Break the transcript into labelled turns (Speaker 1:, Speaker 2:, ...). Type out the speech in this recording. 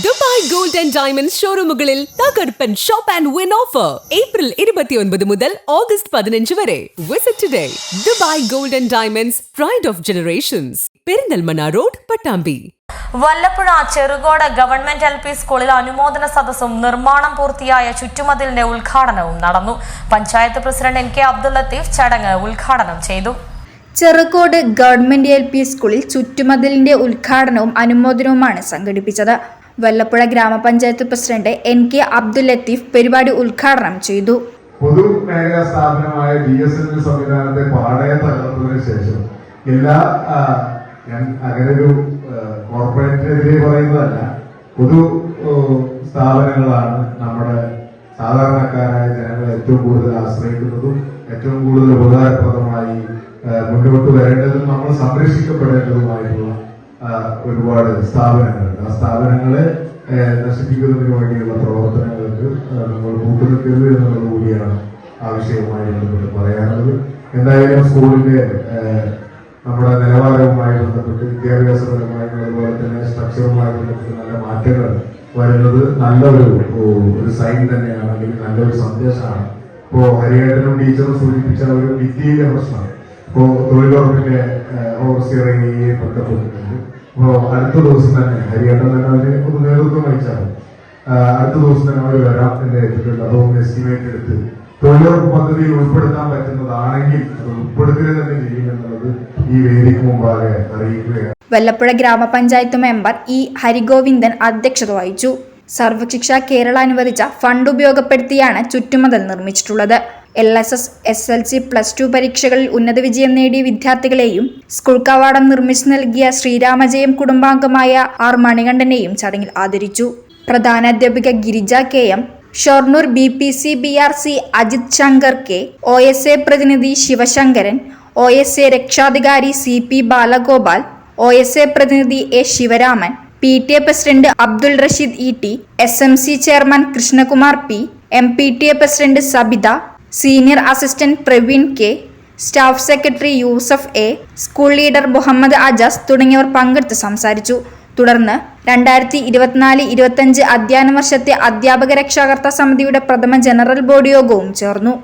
Speaker 1: Dubai gold and diamond ഷോറൂമുകളിൽ തകർപ്പൻ shop and win offer. April ഇരുപത്തിയൊൻപത് മുതൽ ഓഗസ്റ്റ് പതിനഞ്ച് വരെ. Visit today Dubai gold and diamonds pride of generations Perinthalmanna road Pattambi.
Speaker 2: Vallappuzha Cherukode government L P സ്കൂളിൽ അനുമോദന സദസ്സും നിർമ്മാണം പൂർത്തിയായ ചുറ്റുമതിലിന്റെ ഉദ്ഘാടനവും നടന്നു. Panchayat president N K Abdul Latheef ചടങ്ങ് ഉദ്ഘാടനം ചെയ്തു.
Speaker 3: ചെറുകോട് ഗവൺമെന്റ് എൽ പി സ്കൂളിൽ ചുറ്റുമതിലിന്റെ ഉദ്ഘാടനവും അനുമോദനവുമാണ് സംഘടിപ്പിച്ചത്. വല്ലപ്പുഴ ഗ്രാമപഞ്ചായത്ത് president N K Abdul Latheef പരിപാടി ഉദ്ഘാടനം ചെയ്തു.
Speaker 4: പൊതുമേഖലാ സ്ഥാപനമായ ബി എസ് എൻ എൽ സംവിധാനത്തെ പാടെ തകർത്തതിനു ശേഷം എല്ലാ ഞാൻ അങ്ങനെ ഒരു കോർപ്പറേറ്റിനെതിരെ പറയുന്നതല്ല പൊതു സ്ഥാപനങ്ങളാണ് നമ്മുടെ സാധാരണക്കാരായ ജനങ്ങളെ ഏറ്റവും കൂടുതൽ ആശ്രയിക്കുന്നതും ഏറ്റവും കൂടുതൽ ഉപകാരപ്രദമായി മുന്നോട്ട് വരേണ്ടതും നമ്മൾ സംരക്ഷിക്കപ്പെടേണ്ടതുമായിട്ടുള്ള ഒരുപാട് സ്ഥാപനങ്ങളുണ്ട്. ആ സ്ഥാപനങ്ങളെ നശിപ്പിക്കുന്നതിന് വേണ്ടിയുള്ള പ്രവർത്തനങ്ങൾക്ക് നമ്മൾ കൂട്ടുനിൽക്കരുത് എന്നുള്ളത് കൂടിയാണ് ആവശ്യവുമായി ബന്ധപ്പെട്ട് പറയാനുള്ളത്. എന്തായാലും സ്കൂളിന്റെ നമ്മുടെ നിലവാരവുമായി ബന്ധപ്പെട്ട് വിദ്യാഭ്യാസപരമായും അതുപോലെ തന്നെ സ്ട്രക്ചറുമായി ബന്ധപ്പെട്ട് നല്ല മാറ്റങ്ങൾ വരുന്നത് നല്ലൊരു ഒരു സൈൻ തന്നെയാണ് അല്ലെങ്കിൽ നല്ലൊരു സന്ദേശമാണ്. ഇപ്പോ ഹരിയേട്ടനും ടീച്ചറും സൂചിപ്പിച്ച ഒരു വിദ്യയിലെ പ്രശ്നം. ഇപ്പോ തൊഴിലുറപ്പിന്റെ ഓവർസിയർ ബന്ധപ്പെട്ടിട്ടുണ്ട് അപ്പോ അടുത്ത ദിവസം തന്നെ ഹരിയേട്ടൻ തന്നെ അതിന് ഒരു നേതൃത്വം വഹിച്ചാണ് അടുത്ത ദിവസം തന്നെ അവർ വരാം എന്ന് എത്തിട്ടുണ്ട് അതൊന്ന് എസ്റ്റിമേറ്റ് എടുത്ത് തൊഴിലുറപ്പ് പദ്ധതിയിൽ ഉൾപ്പെടുത്താൻ പറ്റുന്നതാണെങ്കിൽ അത് ഉൾപ്പെടുത്തുക തന്നെ ചെയ്യുമെന്നുള്ളത് ഈ വേദിക്ക് മുമ്പാകെ അറിയിക്കുകയാണ്.
Speaker 3: വല്ലപ്പുഴ ഗ്രാമപഞ്ചായത്ത് മെമ്പർ ഇ ഹരിഗോവിന്ദൻ അധ്യക്ഷത വഹിച്ചു. സർവശിക്ഷ കേരള അനുവദിച്ച ഫണ്ട് ഉപയോഗപ്പെടുത്തിയാണ് ചുറ്റുമതിൽ നിർമ്മിച്ചിട്ടുള്ളത്. L S S S L C plus two പരീക്ഷകളിൽ ഉന്നത വിജയം നേടിയ വിദ്യാർത്ഥികളെയും സ്കൂൾ കവാടം നിർമ്മിച്ചു നൽകിയ ശ്രീരാമജയം കുടുംബാംഗമായ ആർ മണികണ്ഠനെയും ചടങ്ങിൽ ആദരിച്ചു. പ്രധാനാധ്യാപിക Girija K M Shoranur B P C B R C Ajith Shankar K O S A പ്രതിനിധി ശിവശങ്കരൻ ഒ എസ് എ രക്ഷാധികാരി C P Balagopal O S A പ്രതിനിധി A Sivaraman P T A president Abdul Rasheed E T S M C chairman Krishnakumar P M P T A president Sabitha senior assistant Praveen K staff secretary Yusuf A school leader Muhammad Ajas തുടങ്ങിയവർ പങ്കെടുത്ത് സംസാരിച്ചു. തുടർന്ന് രണ്ടായിരത്തി ഇരുപത്തിനാല് ഇരുപത്തഞ്ച് അധ്യയന വർഷത്തെ അധ്യാപക രക്ഷാകർത്ത സമിതിയുടെ പ്രഥമ ജനറൽ ബോഡി യോഗവും ചേർന്നു.